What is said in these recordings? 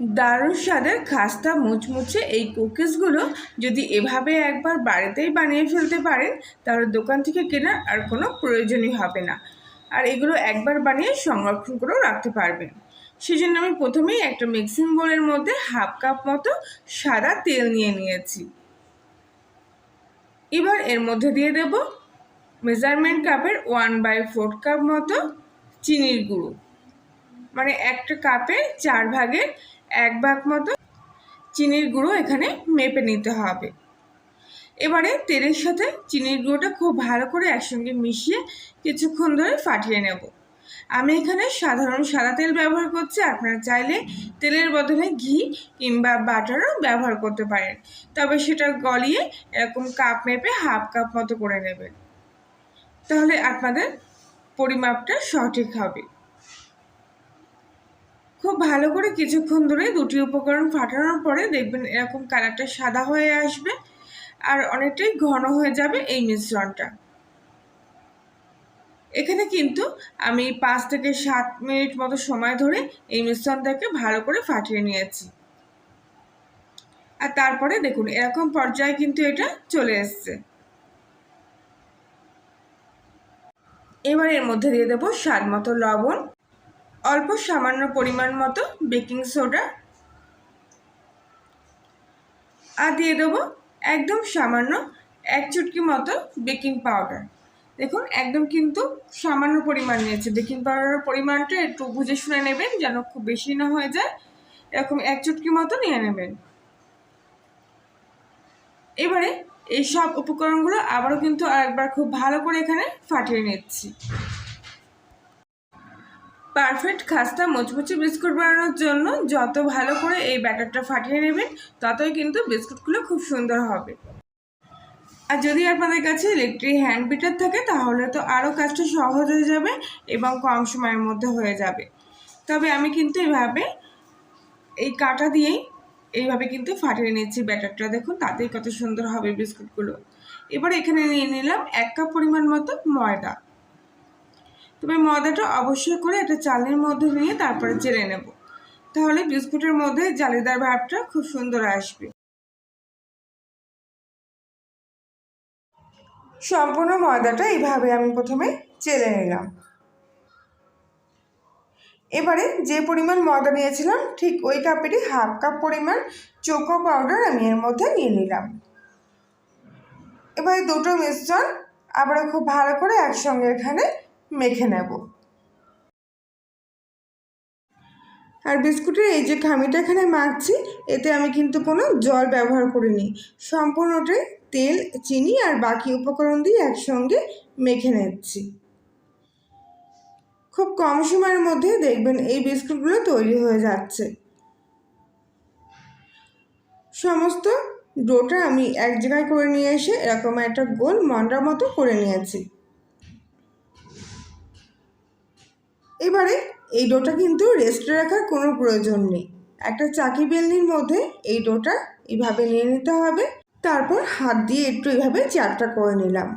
দারুণ স্বাদের খাস্তা মুচমুচে এই কুকিজগুলো যদি এভাবে একবার বাড়িতেই বানিয়ে ফেলতে পারেন, তাহলে দোকান থেকে কেনার আর কোনো প্রয়োজনই হবে না। আর এগুলো একবার বানিয়ে সংরক্ষণ করেও রাখতে পারবেন। সেজন্য আমি প্রথমেই একটা মিক্সিং বোলের মধ্যে হাফ কাপ মতো সাদা তেল নিয়ে নিয়েছি। এবার এর মধ্যে দিয়ে দেব মেজারমেন্ট কাপের ওয়ান বাই ফোর কাপ মতো চিনির গুঁড়ো। মানে একটা কাপের চার ভাগের এক ভাগ মতো চিনির গুঁড়ো এখানে মেপে নিতে হবে। এবারে তেলের সাথে চিনির গুঁড়োটা খুব ভালো করে একসঙ্গে মিশিয়ে কিছুক্ষণ ধরে ফাটিয়ে নেব। আমি এখানে সাধারণ সাদা তেল ব্যবহার করছি, আপনারা চাইলে তেলের বদলে ঘি কিংবা বাটারও ব্যবহার করতে পারেন। তবে সেটা গলিয়ে এরকম কাপ মেপে হাফ কাপ মতো করে নেবেন। তাহলে আপনাদের পরিমাপটা সঠিক হবে। খুব ভালো করে কিছুক্ষণ ধরে দুটি উপকরণ ফাটানোর পরে দেখবেন এরকম কালারটা সাদা হয়ে আসবে আর অনেকটাই ঘন হয়ে যাবে এই মিশ্রণটা। এখানে কিন্তু আমি পাঁচ থেকে সাত মিনিট মতো সময় ধরে এই মিশ্রণটাকে ভালো করে ফাটিয়ে নিয়েছি। আর তারপরে দেখুন, এরকম পর্যায়ে কিন্তু এটা চলে এসছে। এবার এর মধ্যে দিয়ে দেবো স্বাদ মতো লবণ। অল্প সামান্য পরিমাণ মতো বেকিং সোডা। আর দিয়ে দেবো একদম সামান্য এক চুটকি মতো বেকিং পাউডার। দেখুন, একদম কিন্তু সামান্য পরিমাণ নিয়েছে। বেকিং পাউডারের পরিমাণটা একটু বুঝে শুনে নেবেন যেন খুব বেশি না হয়ে যায়। এরকম এক চুটকি মতো নিয়ে নেবেন। এবারে এই সব উপকরণগুলো আবারও কিন্তু আরেকবার খুব ভালো করে এখানে ফাটিয়ে নিচ্ছি। পারফেক্ট খাস্তা মুচমুচে বিস্কুট বানানোর জন্য যত ভালো করে এই ব্যাটারটা ফাটিয়ে নেবেন, ততই কিন্তু বিস্কুটগুলো খুব সুন্দর হবে। আর যদি আপনাদের কাছে ইলেকট্রিক হ্যান্ড বিটার থাকে, তাহলে তো আরও কাজটা সহজ হয়ে যাবে এবং কম সময়ের মধ্যে হয়ে যাবে। তবে আমি কিন্তু এভাবে এই কাটা দিয়েই এইভাবে কিন্তু ফাটিয়ে নিচ্ছি ব্যাটারটা। দেখুন, তাতেই কত সুন্দর হবে বিস্কুটগুলো। এবার এখানে নিয়ে নিলাম এক কাপ পরিমাণ মতো ময়দা। তবে ময়দাটা অবশ্যই করে একটা চালের মধ্যে নিয়ে তারপরে চেড়ে নেব। তাহলে বিস্কুটের মধ্যে জালিদার ভাবটা খুব সুন্দর আসবে। সম্পূর্ণ ময়দাটা এইভাবে আমি প্রথমে চেলে নিলাম। এবারে যে পরিমাণ ময়দা নিয়েছিলাম, ঠিক ওই কাপেরই হাফ কাপ পরিমাণ চোকো পাউডার আমি এর মধ্যে নিয়ে নিলাম। এবারে দুটো মিশ্রণ আবারও খুব ভালো করে একসঙ্গে এখানে মেখে নেব। আর বিস্কুটের এই যে খামিটা এখানে মাখছি, এতে আমি কিন্তু কোনো জল ব্যবহার করিনি। সম্পূর্ণটাই তেল, চিনি আর বাকি উপকরণ দিয়ে একসঙ্গে মেখে নিচ্ছি। খুব কম সময়ের মধ্যে দেখবেন এই বিস্কুটগুলো তৈরি হয়ে যাচ্ছে। সমস্ত ডোটা আমি এক জায়গায় করে নিয়ে এসে এরকম একটা গোল মন্ডার মতো করে নিয়েছি। এবারে এই ডোটা কিন্তু রেস্টে রাখার কোনো প্রয়োজন নেই। একটা চাকি বেলনির মধ্যে এই ডোটা এইভাবে নিয়ে নিতে হবে। তারপর হাত দিয়ে একটু এইভাবে চারটা করে নিলাম।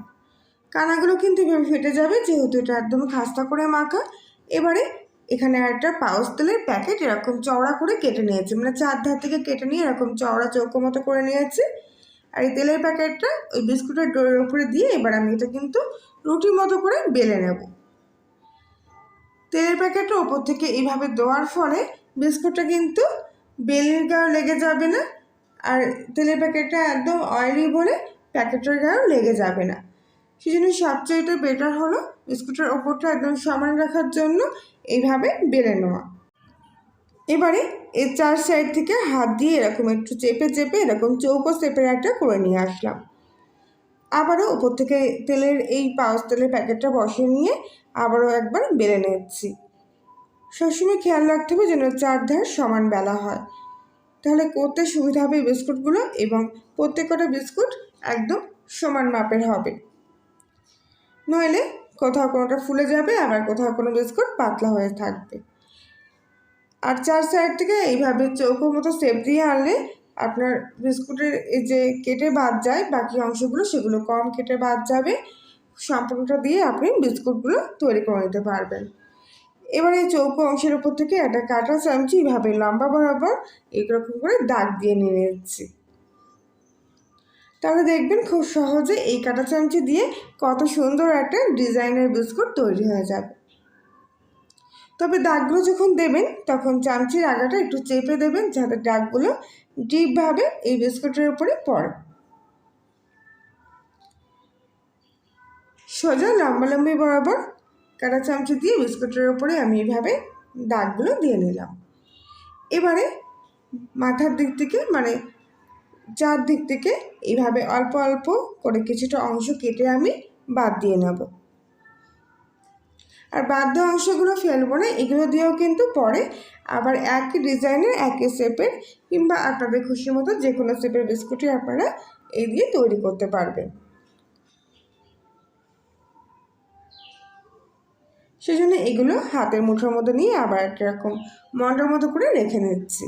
কানাগুলো কিন্তু এভাবে ফেটে যাবে, যেহেতু এটা একদম খাস্তা করে মাখা। এবারে এখানে একটা পাউস তেলের প্যাকেট এরকম চওড়া করে কেটে নিয়েছি। মানে চার ধার থেকে কেটে নিয়ে এরকম চওড়া চৌকো মতো করে নিয়েছি। আর এই তেলের প্যাকেটটা ওই বিস্কুটের ডোরের উপরে দিয়ে এবার আমি এটা কিন্তু রুটির মতো করে বেলে নেব। তেলের প্যাকেটটা ওপর থেকে এইভাবে দেওয়ার ফলে বিস্কুটটা কিন্তু বেলের গায়েও লেগে যাবে না। আর তেলের প্যাকেটটা একদম অয়েলি বলে প্যাকেটের গায়েও লেগে যাবে না। সেই জন্য সবচেয়ে বেটার হলো বিস্কুটের ওপরটা একদম সমান রাখার জন্য এইভাবে বেলে নেওয়া। এবারে এর চার সাইড থেকে হাত দিয়ে এরকম একটু চেপে চেপে এরকম চৌকো চেপের একটা করে নিয়ে আসলাম। আবারও উপর থেকে তেলের এই পাউচ তেলের প্যাকেটটা বসিয়ে নিয়ে আবারও একবার বেলে নিচ্ছি। সবসময় খেয়াল রাখতে হবে যেন চারধার সমান বেলা হয়। তাহলে করতে সুবিধা হবে বিস্কুটগুলো এবং প্রত্যেকটা বিস্কুট একদম সমান মাপের হবে। নইলে কোথাও কোনোটা ফুলে যাবে, আবার কোথাও কোনো বিস্কুট পাতলা হয়ে থাকবে। আর চার সাইড থেকে এইভাবে চৌকো মতো সেপ দিয়ে আনলে আপনার বিস্কুটের এই যে কেটে বাদ যায়, বাকি অংশগুলো সেগুলো কম কেটে বাদ যাবে। সম্পূর্ণটা দিয়ে আপনি বিস্কুটগুলো তৈরি করে নিতে পারবেন। এবার এই চৌকো অংশের উপর থেকে একটা কাটা চামচি এভাবে লম্বা বরাবর এরকম করে দাগ দিয়ে নিয়ে নিচ্ছি। তাহলে দেখবেন খুব সহজে এই কাটা চামচি দিয়ে কত সুন্দর একটা ডিজাইনের বিস্কুট তৈরি হয়ে যাবে। তবে দাগগুলো যখন দেবেন, তখন চামচির আগাটা একটু চেপে দেবেন যাতে দাগগুলো ডিপভাবে এই বিস্কুটের উপরে পড়ে। সোজা লম্বালম্বি বরাবর কাটা চামচি দিয়ে বিস্কুটের উপরে আমি এইভাবে দাগগুলো দিয়ে নিলাম। এবারে মাথার দিক থেকে মানে চার দিক থেকে এইভাবে অল্প অল্প করে কিছুটা অংশ কেটে আমি বাদ দিয়ে নেব। আর বাদ দেওয়া অংশগুলো ফেলব না, এগুলো দিয়েও কিন্তু পরে আবার একই ডিজাইনের, একই শেপের কিংবা আপনাদের খুশি মতো যে কোনো শেপের বিস্কুটই আপনারা এই দিয়ে তৈরি করতে পারবেন। সেজন্য এগুলো হাতের মুঠোর মধ্যে নিয়ে আবার একটা রকম মন্ডার মতো করে রেখে নিচ্ছি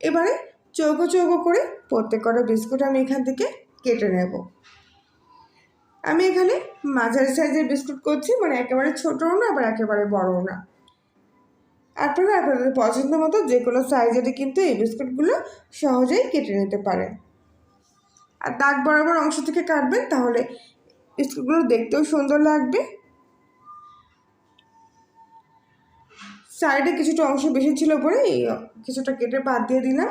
এবারে চৌকো চৌকো করে প্রত্যেক কটা বিস্কুট আমি এখান থেকে কেটে নেব। আমি এখানে মাঝারি সাইজের বিস্কুট করছি মানে একেবারে ছোটও না, আবার একেবারে বড়ও না। আপনারা আপনাদের পছন্দ মতো যে কোনো সাইজেরই কিন্তু এই বিস্কুটগুলো সহজেই কেটে নিতে পারেন। আর দাগ বরাবর অংশ থেকে কাটবেন, তাহলে বিস্কুটগুলো দেখতেও সুন্দর লাগবে। সাইডে কিছুটা অংশ বেশি ছিল বলে কিছুটা কেটে বাদ দিয়ে দিলাম।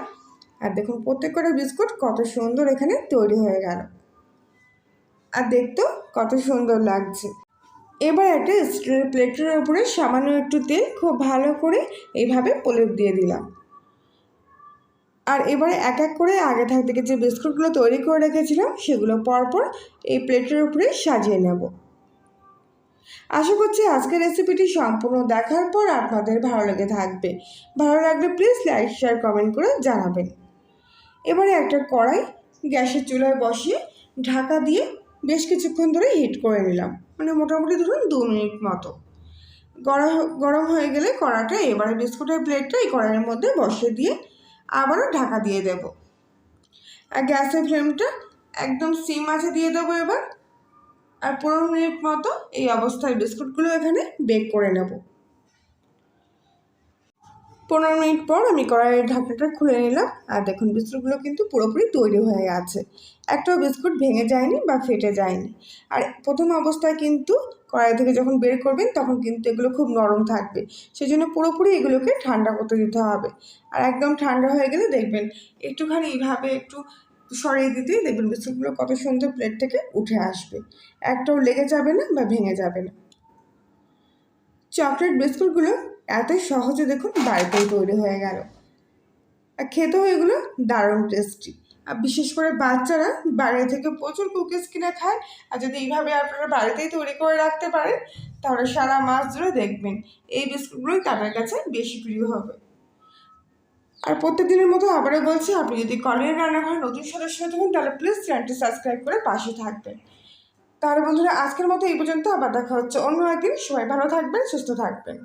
আর দেখুন, প্রত্যেক কটা বিস্কুট কত সুন্দর এখানে তৈরি হয়ে গেল। আর দেখতেও কত সুন্দর লাগছে। এবার একটা স্টিলের প্লেটের উপরে সামান্য একটু তেল খুব ভালো করে এইভাবে প্রলেপ দিয়ে দিলাম। আর এবারে এক এক করে আগে থাক থেকে যে বিস্কুটগুলো তৈরি করে রেখেছিলাম, সেগুলো পরপর এই প্লেটের উপরে সাজিয়ে নেব। আশা করছি আজকের রেসিপিটি সম্পূর্ণ দেখার পর আপনাদের ভালো লেগে থাকবে। ভালো লাগলে প্লিজ লাইক শেয়ার কমেন্ট করে জানাবেন। এবারে একটা কড়াই গ্যাসের চুলায় বসিয়ে ঢাকা দিয়ে বেশ কিছুক্ষণ ধরে হিট করে নিলাম। মানে মোটামুটি ধরুন দু মিনিট মতো। গরম গরম হয়ে গেলে কড়াটা এবারে বিস্কুটের প্লেটটা এই কড়াইয়ের মধ্যে বসিয়ে দিয়ে আবারও ঢাকা দিয়ে দেব। আর গ্যাসের ফ্লেমটা একদম সিম আছে দিয়ে দেবো এবার। আর পনেরো মিনিট মতো এই অবস্থায় বিস্কুটগুলো এখানে বেক করে নেব। পনেরো মিনিট পর আমি কড়াইয়ের ঢাকনাটা খুলে নিলাম। আর দেখুন, বিস্কুটগুলো কিন্তু পুরোপুরি তৈরি হয়ে আছে একটাও বিস্কুট ভেঙে যায়নি বা ফেটে যায়নি। আর প্রথম অবস্থায় কিন্তু কড়াই থেকে যখন বের করবেন, তখন কিন্তু এগুলো খুব নরম থাকবে। সেই জন্য পুরোপুরি এগুলোকে ঠান্ডা করতে দিতে হবে। আর একদম ঠান্ডা হয়ে গেলে দেখবেন, একটুখানি এইভাবে একটু সরিয়ে দিতেই দেখবেন বিস্কুটগুলো কত সুন্দর প্লেট থেকে উঠে আসবে। একটাও লেগে যাবে না বা ভেঙে যাবে না। চকলেট বিস্কুটগুলো এত সহজে দেখুন বাড়িতেই তৈরি হয়ে গেল। আর খেতেও এগুলো দারুণ টেস্টি আর বিশেষ করে বাচ্চারা বাইরে থেকে প্রচুর কুকিজ কিনে খায়। আর যদি এইভাবে আপনারা বাড়িতেই তৈরি করে রাখতে পারেন, তাহলে সারা মাস ধরে দেখবেন এই বিস্কুটগুলোই তাদের কাছে বেশি প্রিয় হবে। আর প্রত্যেক দিনের মতো আবারও বলছি, আপনি যদি কলের রান্নাঘরে নতুন সদস্য থাকেন, তাহলে প্লিজ চ্যানেলটি সাবস্ক্রাইব করে পাশে থাকবেন। তাহলে বন্ধুরা, আজকের মতো এই পর্যন্ত, আবার দেখা হচ্ছে অন্য একদিন। সবাই ভালো থাকবেন, সুস্থ থাকবেন।